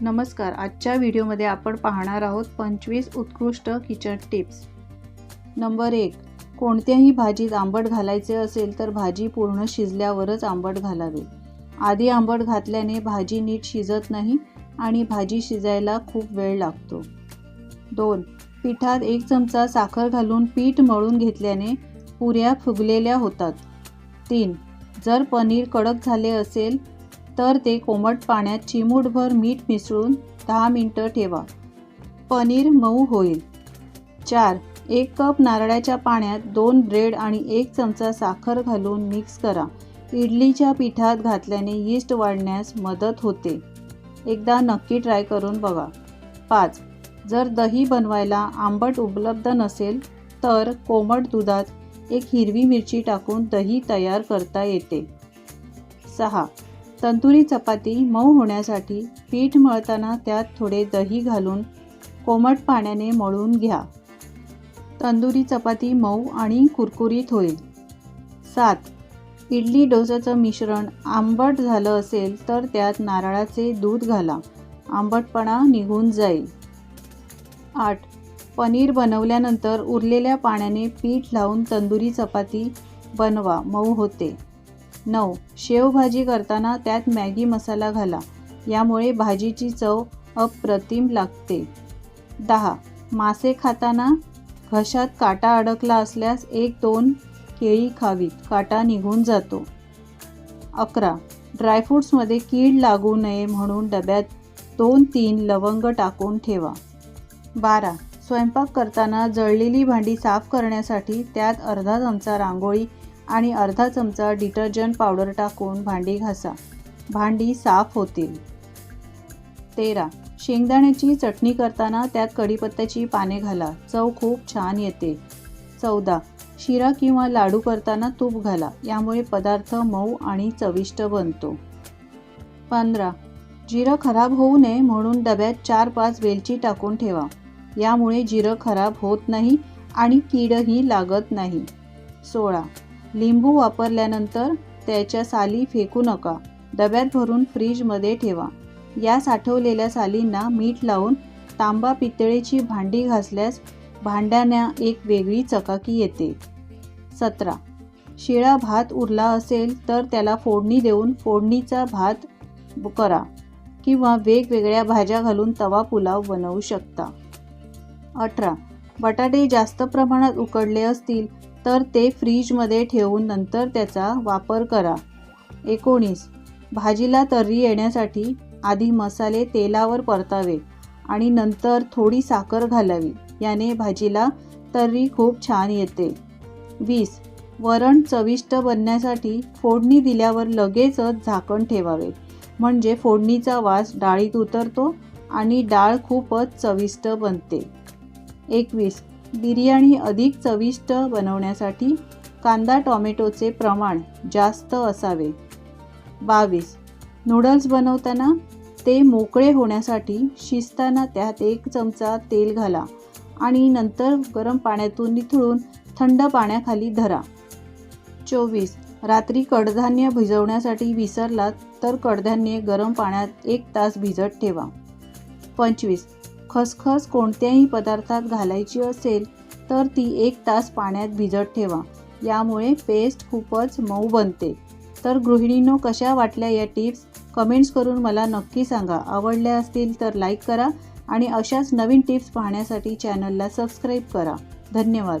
नमस्कार. आजच्या व्हिडिओमध्ये आपण पाहणार आहोत पंचवीस उत्कृष्ट किचन टिप्स. नंबर एक कोणत्याही भाजीत आंबट घालायचे असेल तर भाजी पूर्ण शिजल्यावरच आंबट घालावे. आधी आंबट घातल्याने भाजी नीट शिजत नाही आणि भाजी शिजायला खूप वेळ लागतो. दोन पिठात एक चमचा साखर घालून पीठ मळून घेतल्याने पुऱ्या फुगलेल्या होतात. तीन जर पनीर कडक झाले असेल तर ते कोमट पाण्यात चिमूटभर मीठ मिसळून दहा मिनटं ठेवा. पनीर मऊ होईल. चार एक कप नारळाच्या पाण्यात दोन ब्रेड आणि एक चमचा साखर घालून मिक्स करा. इडलीच्या पिठात घातल्याने यीस्ट वाढण्यास मदत होते. एकदा नक्की ट्राय करून बघा. पाच जर दही बनवायला आंबट उपलब्ध नसेल तर कोमट दुधात एक हिरवी मिरची टाकून दही तयार करता येते. सहा तंदुरी चपाती मऊ होण्यासाठी पीठ मळताना त्यात थोडे दही घालून कोमट पाण्याने मळून घ्या. तंदुरी चपाती मऊ आणि कुरकुरीत होईल. सात. इडली डोसाचं मिश्रण आंबट झालं असेल तर त्यात नारळाचे दूध घाला. आंबटपणा निघून जाईल. आठ. पनीर बनवल्यानंतर उरलेल्या पाण्याने पीठ लावून तंदुरी चपाती बनवा. मऊ होते. नऊ. शेवभाजी करताना त्यात मॅगी मसाला घाला. यामुळे भाजीची चव अप्रतिम लागते. दहा. मासे खाताना घशात काटा अडकला असल्यास एक दोन केळी खावीत. काटा निघून जातो. अकरा. ड्रायफ्रूट्समध्ये कीड लागू नये म्हणून डब्यात दोन तीन लवंग टाकून ठेवा. बारा. स्वयंपाक करताना जळलेली भांडी साफ करण्यासाठी त्यात अर्धा चमचा रांगोळी आणि अर्धा चमचा डिटर्जंट पावडर टाकून भांडी घासा. भांडी साफ होतील. तेरा. शेंगदाण्याची चटणी करताना त्यात कढीपत्त्याची पाने घाला. चव खूप छान येते. चौदा. शिरा किंवा लाडू करताना तूप घाला. यामुळे पदार्थ मऊ आणि चविष्ट बनतो. पंधरा. जिरं खराब होऊ नये म्हणून डब्यात चार पाच वेलची टाकून ठेवा. यामुळे जिरं खराब होत नाही आणि कीडही लागत नाही. सोळा. लिंबू वापरल्यानंतर त्याच्या साली फेकू नका. डब्यात भरून फ्रीजमध्ये ठेवा. या साठवलेल्या सालींना मीठ लावून तांबा पितळेची भांडी घासल्यास भांड्यांना एक वेगळी चकाकी येते. सतरा. शिळा भात उरला असेल तर त्याला फोडणी देऊन फोडणीचा भात करा किंवा वेगवेगळ्या भाज्या घालून तवा पुलाव बनवू शकता. अठरा. बटाटे जास्त प्रमाणात उकडले असतील तर ते फ्रीजमध्ये ठेवून नंतर त्याचा वापर करा. एकोणीस. भाजीला तर्री येण्यासाठी आधी मसाले तेलावर परतावे आणि नंतर थोडी साखर घालावी. याने भाजीला तर्री खूप छान येते. वीस. वरण चविष्ट बनण्यासाठी फोडणी दिल्यावर लगेचच झाकण ठेवावे. म्हणजे फोडणीचा वास डाळीत उतरतो आणि डाळ खूपच चविष्ट बनते. एकवीस. बिर्याणी अधिक चविष्ट बनवण्यासाठी कांदा टॉमॅटोचे प्रमाण जास्त असावे. बावीस. नूडल्स बनवताना ते मोकळे होण्यासाठी शिजताना त्यात एक चमचा तेल घाला आणि नंतर गरम पाण्यातून निथळून थंड पाण्याखाली धरा. चोवीस. रात्री कडधान्य भिजवण्यासाठी विसरलात तर कडधान्ये गरम पाण्यात एक तास भिजत ठेवा. पंचवीस. खसखस कोणत्याही पदार्थात घालायची असेल तर ती एक तास पाण्यात भिजत ठेवा. यामुळे पेस्ट खूपच मऊ बनते. तर गृहिणींनो कशा वाटल्या या टिप्स? कमेंट्स करून मला नक्की सांगा. आवडल्या असतील तर लाईक करा आणि अशाच नवीन टिप्स पाहण्यासाठी चॅनलला सबस्क्राईब करा. धन्यवाद.